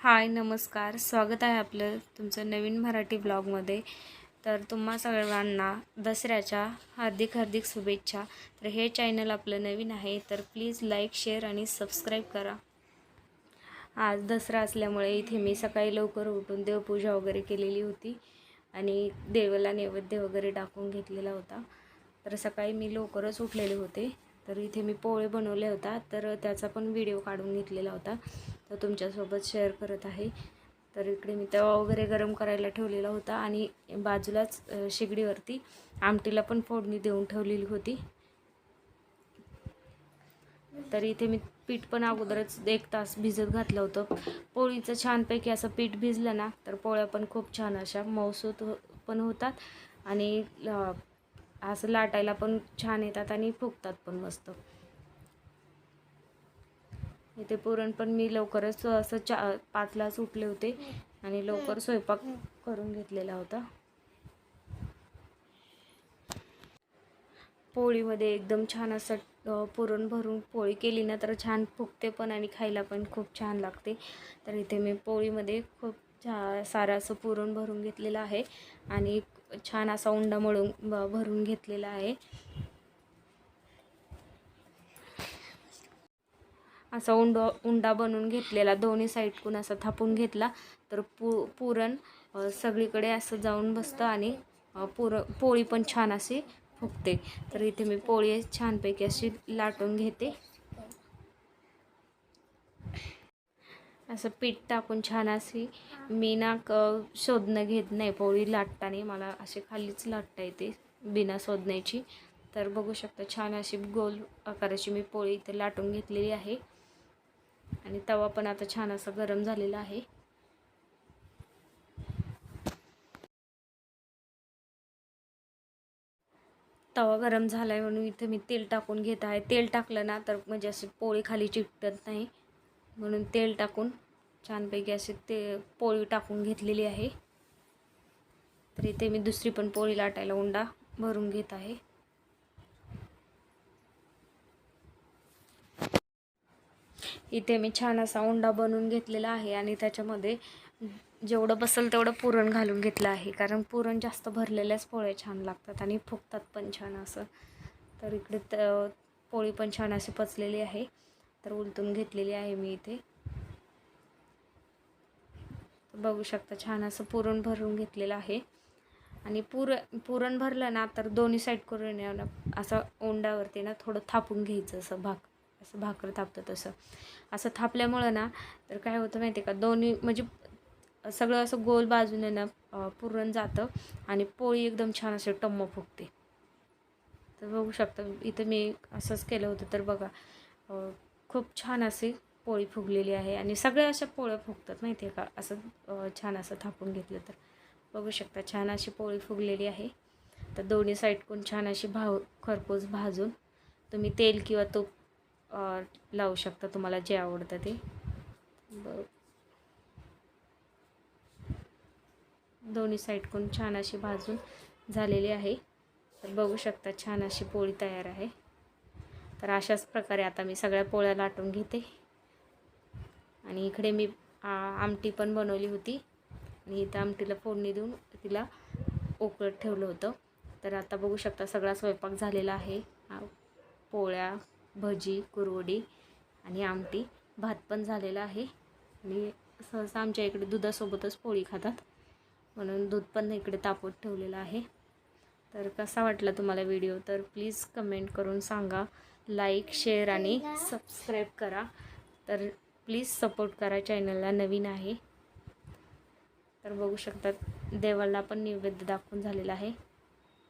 हाय नमस्कार. स्वागत आहे आपलं तुमचं नवीन मराठी ब्लॉगमध्ये. तर तुम्हा सगळ्यांना दसऱ्याच्या हार्दिक हार्दिक शुभेच्छा. तर हे चॅनल आपलं नवीन आहे तर प्लीज लाईक शेअर आणि सबस्क्राईब करा. आज दसरा असल्यामुळे इथे मी सकाळी लवकर उठून देवपूजा वगैरे केलेली होती आणि देवाला नैवेद्य वगैरे टाकून घेतलेला होता. तर सकाळी मी लवकरच उठलेले होते. तर इथे मी पोळे बनवले होता तर त्याचा पण व्हिडिओ काढून घेतलेला होता. तर तुमच्यासोबत शेअर करत आहे. तर इकडे मी तवा वगैरे गरम करायला ठेवलेला होता आणि बाजूलाच शेगडीवरती आमटीला पण फोडणी देऊन ठेवलेली होती. तर इथे मी पीठ पण अगोदरच एक तास भिजत घातलं होतं. पोळीचं छानपैकी असं पीठ भिजलं ना तर पोळ्या पण खूप छान अशा मौसूत हो पण होतात. आणि असं लाटायला पण छान येतात आणि फुगतात पण मस्त. इथे पुरण पण मी लवकरच असं चा पाचलाच उठले होते. आणि लवकर स्वयंपाक करून घेतलेला होता. पोळीमध्ये एकदम छान असं पुरण भरून पोळी केली ना तर छान फुगते पण आणि खायला पण खूप छान लागते. तर इथे मी पोळीमध्ये खूप छा सारं असं पुरण भरून घेतलेलं आहे. आणि छान असा उंडा मळून ब- भरून घेतलेला आहे. असा उंडा उंडा बनवून घेतलेला. दोन्ही साईडकून असा थापून घेतला. तर पु पुरण सगळीकडे असं जाऊन बसतं आणि पुर पोळी पण छान अशी फुगते. तर इथे मी पोळी छानपैकी अशी लाटून घेते. असं पीठ टाकून छान अशी मी ना क शोधणं घेत नाही पोळी लाटताना. मला अशी खालीच लाटता येते बिना शोधण्याची. तर बघू शकता छान अशी गोल आकाराची मी पोळी इथे लाटून घेतलेली आहे. आणि तवा पण आता छान असा गरम झालेला आहे. तवा गरम झाला आहे म्हणून इथे मी तेल टाकून घेत आहे. तेल टाकलं ना तर म्हणजे असे पोळी खाली चिकटत नाही. म्हणून तेल टाकून छानपैकी असे ते पोळी टाकून घेतलेली आहे. तर इथे मी दुसरी पण पोळी लाटायला उंडा भरून घेत आहे. इथे मी छान असा उंडा बनवून घेतलेला आहे आणि त्याच्यामध्ये जेवढं बसेल तेवढं पुरण घालून घेतलं आहे. कारण पुरण जास्त भरलेल्याच पोळ्या छान लागतात आणि फुगतात पण छान असं. तर इकडे त पोळी पण छान अशी पचलेली आहे. तर उलटून घेतलेली आहे मी इथे. बघू शकता छान असं पुरण भरून घेतलेलं आहे. आणि पुर पुरण भरलं ना तर दोन्ही साईड करून असं ओंडावरती ना थोडं थापून घ्यायचं असं भाक असं भाकर थापतं तसं. असं थापल्यामुळं ना तर काय होतं माहिती आहे का दोन्ही म्हणजे सगळं असं गोल बाजूने ना पुरण जातं आणि पोळी एकदम छान असे टम्म फुगते. तर बघू शकता इथं मी असंच केलं होतं तर बघा खूप छान अशी पोळी फुगलेली आहे आणि सगळ्या अशा पोळ्या फुगतात माहिती आहे का असं छान असं थापून घेतलं तर. बघू शकता छान अशी पोळी फुगलेली आहे. तर दोन्ही साईडकडून छान अशी भाव खरपूस भाजून तुम्ही तेल किंवा तूप लावू शकता तुम्हाला जे आवडतं ते. ब दोन्ही साईडकडून छान अशी भाजून झालेली आहे. तर बघू शकता छान अशी पोळी तयार आहे. तर अशाच प्रकारे आता मी सगळ्या पोळ्या लाटून घेते. आणि इकडे मी आ, आमटी पण बनवली होती. आणि इथं आमटीला फोडणी देऊन तिला उकळत ठेवलं होतं. तर आता बघू शकता सगळा स्वयंपाक झालेला आहे. पोळ्या भजी कुरवडी आणि आमटी. भात पण झालेला आहे. आणि सहसा आमच्या इकडे दुधासोबतच पोळी खातात. म्हणून दूध पण इकडे तापवत ठेवलेलं आहे. तर कसा वाटला तुम्हाला व्हिडिओ? तर प्लीज कमेंट करून सांगा. लाईक शेअर आणि सबस्क्राईब करा. तर प्लीज सपोर्ट करा. चॅनलला नवीन आहे. तर बघू शकतात देवाला पण नैवेद्य दाखवून झालेला आहे.